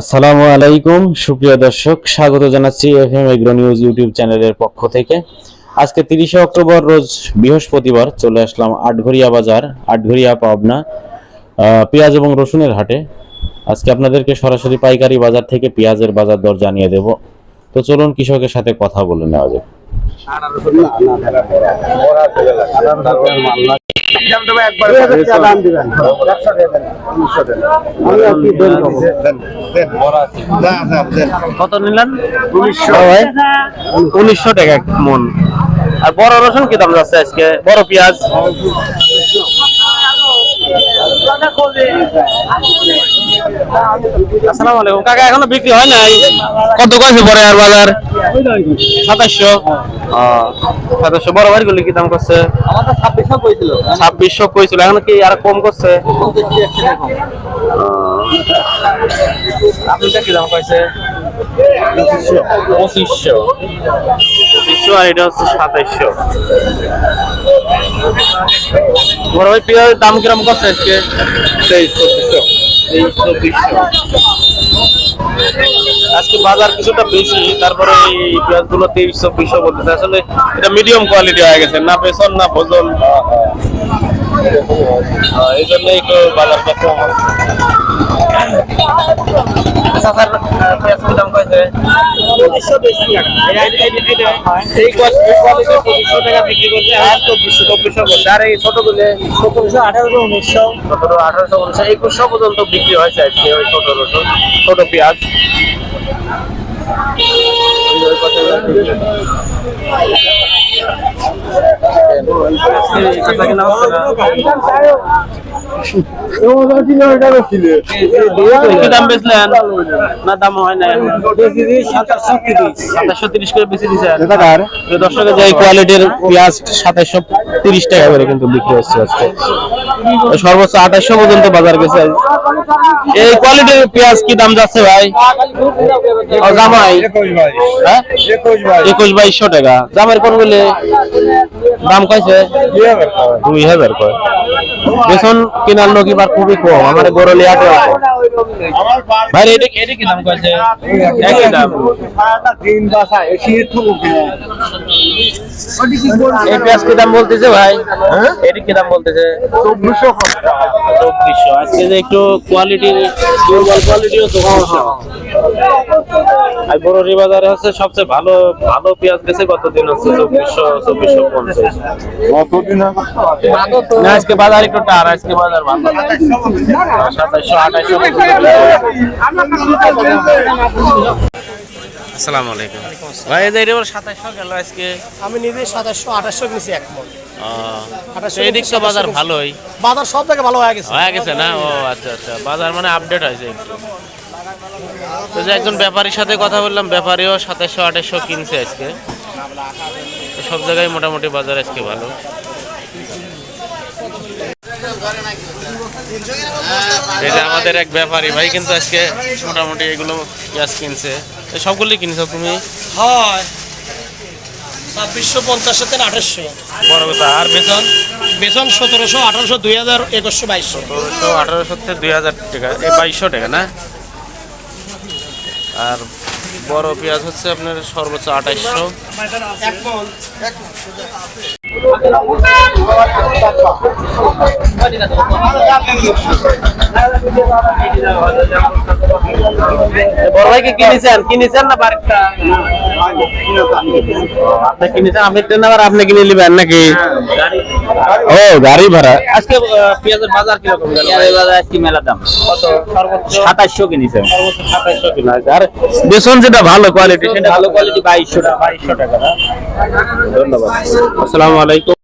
আসসালামু আলাইকুম, সুপ্রিয় দর্শক, স্বাগত জানাচ্ছি F M agro news YouTube চ্যানেলের পক্ষ থেকে। আজকে তিরিশে অক্টোবর, রোজ বৃহস্পতিবার চলে আসলাম আটঘরিয়া বাজার, আটঘরিয়া, পাবনা পেঁয়াজ এবং রসুনের হাটে। আজকে আপনাদেরকে সরাসরি পাইকারি বাজার থেকে পেঁয়াজের বাজার দর জানিয়ে দেব। তো চলুন কৃষকের সাথে কথা বলে নেওয়া যাক। কত নিলেন? উনিশশো। টাকা মন। আর বড় রসুন কি দাম যাচ্ছে আজকে? বড় পেঁয়াজ? আসসালামু আলাইকুম। কাকা এখনও বিক্রি হয় নাই? কত কয়েছে পরে আর বাজার? সাতাশশো। সাতাশশো। বড় বাড়ি গুলি কি দাম করছে? ছাব্বিশশো কইছিল। এখন কি আর কম করছে? কি দাম কইছে? পঁচিশশো। পঁচিশশো। আর এটা হচ্ছে সাতাইশশো। বড় ভাই পেঁয়াজের দাম কিরম করছে আজকে? তেইশ চব্বিশশো আজকে বাজার কিছুটা বেশি, তারপরে এই পেঁয়াজগুলো তেইশ চব্বিশশো বলতেছে। আসলে এটা মিডিয়াম কোয়ালিটি হয়ে গেছে, না পেছন না ভোজন। এই জন্য একটু বাজারটা কম আছে? পঁচিশশো আঠারোশো, উনিশশো, সতেরো, আঠারোশো, উনিশশো, একুশশো পর্যন্ত বিক্রি হয়েছে আজকে ওই সতেরোশো ছোট পেঁয়াজ? কি দাম বেচলেন? না দাম হয় না সাতাশশো তিরিশ করে বেশি দিচ্ছেন দর্শকের যে কোয়ালিটির পেঁয়াজ সাতাশশো তিরিশ টাকা করে কিন্তু বিক্রি হচ্ছে আজকে। সর্বোচ্চ আঠাশশো পর্যন্ত বাজার গেছে। আজ। এই কোয়ালিটির পেঁয়াজ কি দাম যাচ্ছে ভাই? জামাই হ্যাঁ। একুশ বাইশশো টাকা। জামাইয়ের কোনগুলি? দাম কইছে দুই হাজার কয়। বেসন কিনার লোক এবার খুবই কম, আমার গরলি আটে ভাই কি দাম কইছে? দাম। এই পেঁয়াজ কি দাম বলতেছে ভাই? এটা কি দাম বলতেছে? আজকে যে একটু কোয়ালিটি দুর্বল তো আর বড়রি বাজারে হচ্ছে সবচেয়ে ভালো ভালো পেঁয়াজ গেছে কতদিন হচ্ছে? চব্বিশশো চব্বিশশো পঞ্চাশ। না আজকে বাজার একটু টার আজকে বাজার ভালো। সাতাইশশো আঠাইশশো আসসালামু আলাইকুম। ভাই এই এবার সাতাইশশো গেল আজকে। আমি নিজে আঠাশশো এক মন। তো বাজার ভালোই। বাজার সব থেকে ভালো হয়ে গেছে। হয়ে গেছে না? ও আচ্ছা আচ্ছা। বাজার মানে আপডেট হয়েছে একটু। তো যে একজন ব্যাপারীর সাথে কথা বললাম ব্যাপারীও সাতাশশো আঠাশশো কিনছে আজকে। সব জায়গায় মোটামুটি বাজার আজকে ভালো। যে আমাদের এক ব্যাপারী ভাই কিন্তু আজকে মোটামুটি এগুলো পেঁয়াজ কিনছে। তো সবগুলোই কিনছো তুমি? হয়। ছাব্বিশশো পঞ্চাশ থেকে আঠাশশো। বড় কথা আর বেতন? বেতন সতেরোশো আঠারোশো দুই হাজার একুশশো বাইশশো। ষোলোশো আঠারোশো থেকে দুই হাজার টাকা। এই বাইশশো টাকা না? আর বড় পেঁয়াজ হচ্ছে আপনার সর্বোচ্চ আঠাইশশো। এক বড় ভাই কি কিনেছেন? কিনেছেন না বারেকটা আপনি কিনেছেন? আমি ট্রেন আবার আপনি কিনে নেবেন নাকি? ও গাড়ি ভাড়া। আজকে আহ, পেঁয়াজের বাজার কীরকম? গেল বাজার আজকে মেলা দাম। কত? সর্বোচ্চ? সাতাশশো কিনেছে। সর্বোচ্চ সাতাইশশো কিনা। আছে। আর বেসন যেটা ভালো কোয়ালিটি সেটা ভালো কোয়ালিটি বাইশশো টাকা বাইশশো টাকা। না? ধন্যবাদ। আসসালামু আলাইকুম।